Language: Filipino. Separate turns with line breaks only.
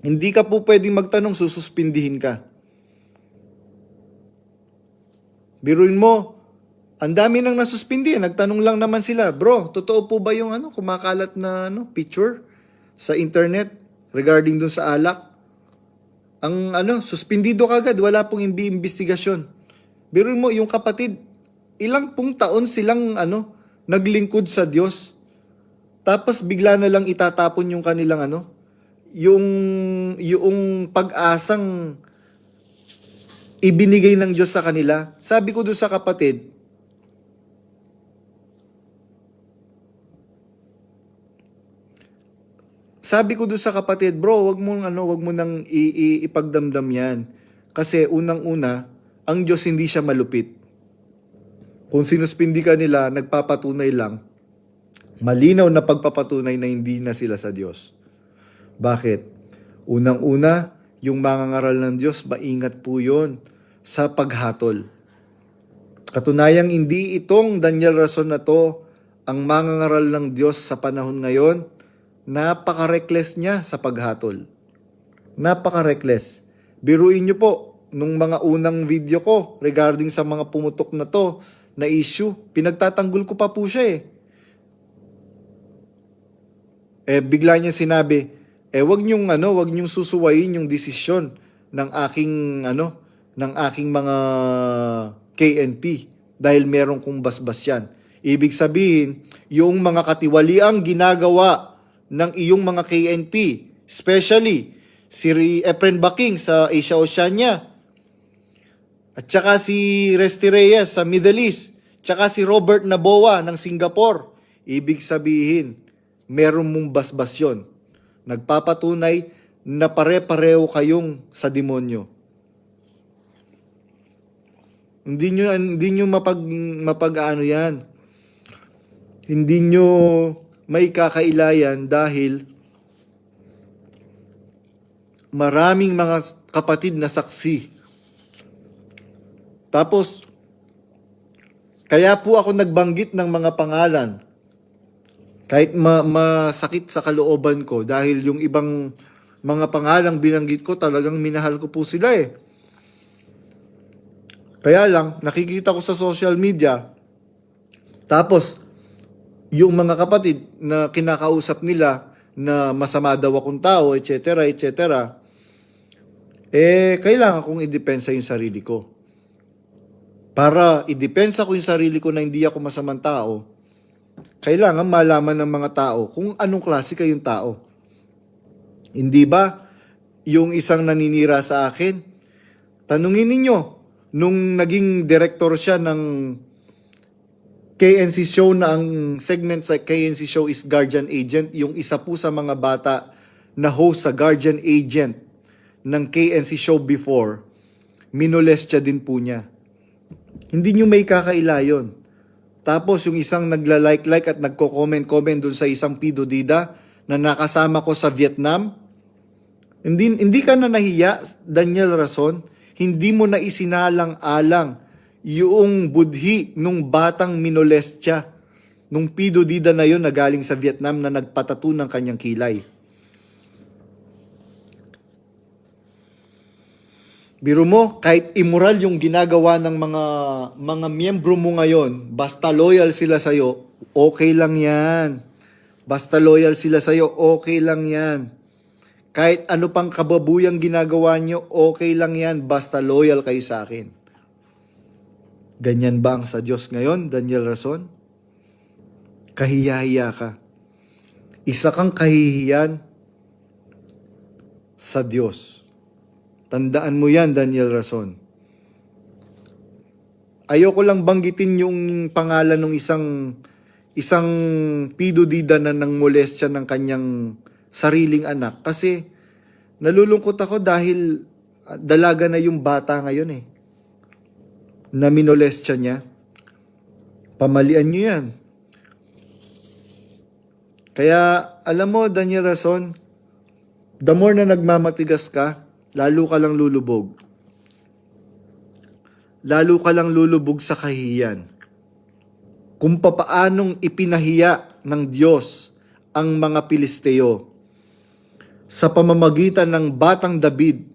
Hindi ka po pwedeng magtanong, sususpindihin ka. Biruin mo, ang dami nang nasuspindi. Nagtanong lang naman sila, bro, totoo po ba yung ano, kumakalat na ano, picture sa internet regarding dun sa alak? Ang ano, suspindido kagad, wala pong imbi investigasyon. Biruin mo, yung kapatid, ilang pong taon silang ano, naglingkod sa Diyos. Tapos bigla na lang itatapon yung kanilang ano, yung yung pag-asang ibinigay ng Diyos sa kanila. Sabi ko doon sa kapatid, Sabi ko doon sa kapatid, bro, wag mo ano, wag mo nang ipagdamdam 'yan. Kasi unang-una, ang Diyos hindi siya malupit. Kung sinuspindi ka nila, nagpapatunay lang, malinaw na pagpapatunay na hindi na sila sa Diyos. Bakit? Unang-una, yung mga ngaral ng Diyos, maingat po yon sa paghatol. Katunayang hindi itong Daniel Rason na to ang mga ngaral ng Diyos sa panahon ngayon, napaka-reckless niya sa paghatol. Napaka-reckless. Biruin niyo po, nung mga unang video ko regarding sa mga pumutok na to, na issue, pinagtatanggol ko pa po siya eh. Eh, bigla niya sinabi, eh, wag niyong, ano, wag niyong susuwayin yung desisyon ng aking, ano, ng aking mga KNP dahil meron kong basbas yan. Ibig sabihin, yung mga katiwaliang ginagawa ng iyong mga KNP, especially si Efren Baking sa Asia Oceania, at saka si Resty Reyes sa Middle East, tsaka si Robert Naboa ng Singapore. Ibig sabihin, meron mong basbas yun. Nagpapatunay na pare-pareho kayong sa demonyo. Hindi nyo, hindi nyo mapag, mapag ano yan. Hindi nyo may kakailayan dahil maraming mga kapatid na saksi. Tapos, kaya po ako nagbanggit ng mga pangalan. Kahit ma- masakit sa kalooban ko dahil yung ibang mga pangalang binanggit ko talagang minahal ko po sila eh. Kaya lang, nakikita ko sa social media, tapos, yung mga kapatid na kinakausap nila na masama daw akong tao, etc., etc., eh, kailangan kong idepensa yung sarili ko. Para idepensa ko yung sarili ko na hindi ako masamang tao, kailangan malaman ng mga tao kung anong klase kayong tao. Hindi ba yung isang naninira sa akin, tanungin ninyo, nung naging director siya ng KNC show na ang segment sa KNC show is Guardian Agent, yung isa po sa mga bata na host sa Guardian Agent ng KNC show before, minolest siya din po niya. Hindi nyo may kakaila yun. Tapos yung isang nagla-like-like at nagko-comment-comment dun sa isang Pido Dida na nakasama ko sa Vietnam, hindi, hindi ka na nahiya, Daniel Rason, hindi mo na isinalang-alang yung budhi nung batang minolest siya, nung Pido Dida na yun na galing sa Vietnam na nagpatato ng kanyang kilay. Biro mo, kahit immoral yung ginagawa ng mga mga miyembro mo ngayon, basta loyal sila sa'yo, okay lang yan. Basta loyal sila sa'yo, okay lang yan. Kahit ano pang kababuyang ginagawa nyo, okay lang yan. Basta loyal kayo sa akin. Ganyan ba ang sa Diyos ngayon, Daniel Rason? Kahiyahiya ka. Isa kang kahihiyan sa Diyos. Tandaan mo yan, Daniel Rason. Ayoko lang banggitin yung pangalan ng isang isang pidudida na nang molestya ng kanyang sariling anak kasi nalulungkot ako dahil ah, dalaga na yung bata ngayon eh. Na minolestya niya. Pamalian niyo yan. Kaya alam mo Daniel Rason, the more na nagmamatigas ka, lalo ka lang lulubog. Lalo ka lang lulubog sa kahihiyan. Kung papaanong ipinahiya ng Diyos ang mga Pilisteo. sa pamamagitan ng batang David